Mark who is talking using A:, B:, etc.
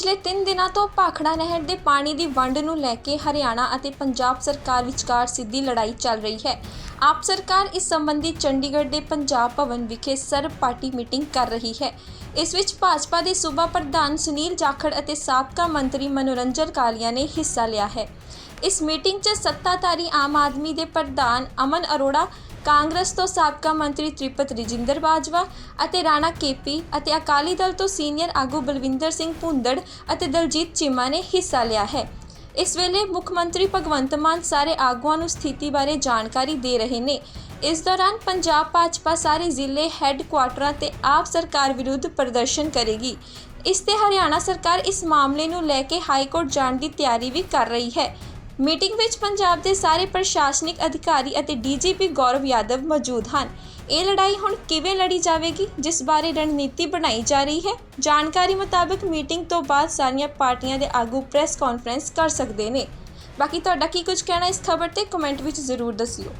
A: ਪਿਛਲੇ 3 ਦਿਨਾਂ ਤੋਂ ਭਾਖੜਾ ਨਹਿਰ ਦੇ ਪਾਣੀ ਦੀ ਵੰਡ ਨੂੰ ਲੈ ਕੇ ਹਰਿਆਣਾ ਅਤੇ ਪੰਜਾਬ ਸਰਕਾਰ ਵਿਚਕਾਰ ਸਿੱਧੀ ਲੜਾਈ ਚੱਲ ਰਹੀ ਹੈ। ਆਪ ਸਰਕਾਰ ਇਸ ਸੰਬੰਧੀ ਚੰਡੀਗੜ੍ਹ ਦੇ ਪੰਜਾਬ ਭਵਨ ਵਿਖੇ ਸਰਬ ਪਾਰਟੀ ਮੀਟਿੰਗ ਕਰ ਰਹੀ ਹੈ। ਇਸ ਵਿੱਚ ਭਾਜਪਾ ਦੇ ਸੂਬਾ ਪ੍ਰਧਾਨ ਸੁਨੀਲ ਜਾਖੜ ਅਤੇ ਸਾਬਕਾ ਮੰਤਰੀ ਮਨੋਰੰਜਨ ਕਾਲੀਆ ਨੇ ਹਿੱਸਾ ਲਿਆ ਹੈ। ਇਸ ਮੀਟਿੰਗ 'ਚ ਸੱਤਾਧਾਰੀ ਆਮ ਆਦਮੀ ਦੇ ਪ੍ਰਧਾਨ ਅਮਨ ਅਰੋੜਾ, ਕਾਂਗਰਸ ਤੋਂ ਸਾਬਕਾ ਮੰਤਰੀ ਤ੍ਰਿਪਤ ਰਜਿੰਦਰ ਬਾਜਵਾ ਅਤੇ ਰਾਣਾ ਕੇਪੀ ਅਤੇ ਅਕਾਲੀ ਦਲ ਤੋਂ ਸੀਨੀਅਰ ਆਗੂ ਬਲਵਿੰਦਰ ਸਿੰਘ ਭੁੰਦੜ ਅਤੇ ਦਲਜੀਤ ਚੀਮਾ ਨੇ ਹਿੱਸਾ ਲਿਆ ਹੈ। ਇਸ ਵੇਲੇ ਮੁੱਖ ਮੰਤਰੀ ਭਗਵੰਤ ਮਾਨ ਸਾਰੇ ਆਗੂਆਂ ਨੂੰ ਸਥਿਤੀ ਬਾਰੇ ਜਾਣਕਾਰੀ ਦੇ ਰਹੇ ਨੇ। ਇਸ ਦੌਰਾਨ ਪੰਜਾਬ ਭਾਜਪਾ ਸਾਰੇ ਜ਼ਿਲ੍ਹੇ ਹੈੱਡਕੁਆਟਰਾਂ ਤੇ ਆਪ ਸਰਕਾਰ ਵਿਰੁੱਧ ਪ੍ਰਦਰਸ਼ਨ ਕਰੇਗੀ। ਇਸ ਤੇ ਹਰਿਆਣਾ ਸਰਕਾਰ ਇਸ ਮਾਮਲੇ ਨੂੰ ਲੈ ਕੇ ਹਾਈ ਕੋਰਟ ਜਾਣ ਦੀ ਤਿਆਰੀ ਵੀ ਕਰ ਰਹੀ ਹੈ। ਮੀਟਿੰਗ ਵਿੱਚ ਪੰਜਾਬ ਦੇ ਸਾਰੇ ਪ੍ਰਸ਼ਾਸਨਿਕ ਅਧਿਕਾਰੀ ਅਤੇ ਡੀਜੀਪੀ ਗੌਰਵ ਯਾਦਵ ਮੌਜੂਦ ਹਨ। ਇਹ ਲੜਾਈ ਹੁਣ ਕਿਵੇਂ ਲੜੀ ਜਾਵੇਗੀ, ਜਿਸ ਬਾਰੇ ਰਣਨੀਤੀ ਬਣਾਈ ਜਾ ਰਹੀ ਹੈ, ਜਾਣਕਾਰੀ ਮੁਤਾਬਕ ਮੀਟਿੰਗ ਤੋਂ ਬਾਅਦ ਸਾਰੀਆਂ ਪਾਰਟੀਆਂ ਦੇ ਆਗੂ ਪ੍ਰੈਸ ਕਾਨਫਰੰਸ ਕਰ ਸਕਦੇ ਨੇ। ਬਾਕੀ ਤੁਹਾਡਾ ਕੀ ਕੁਝ ਕਹਿਣਾ ਇਸ ਖਬਰ ਤੇ ਕਮੈਂਟ ਵਿੱਚ ਜ਼ਰੂਰ ਦੱਸਿਓ।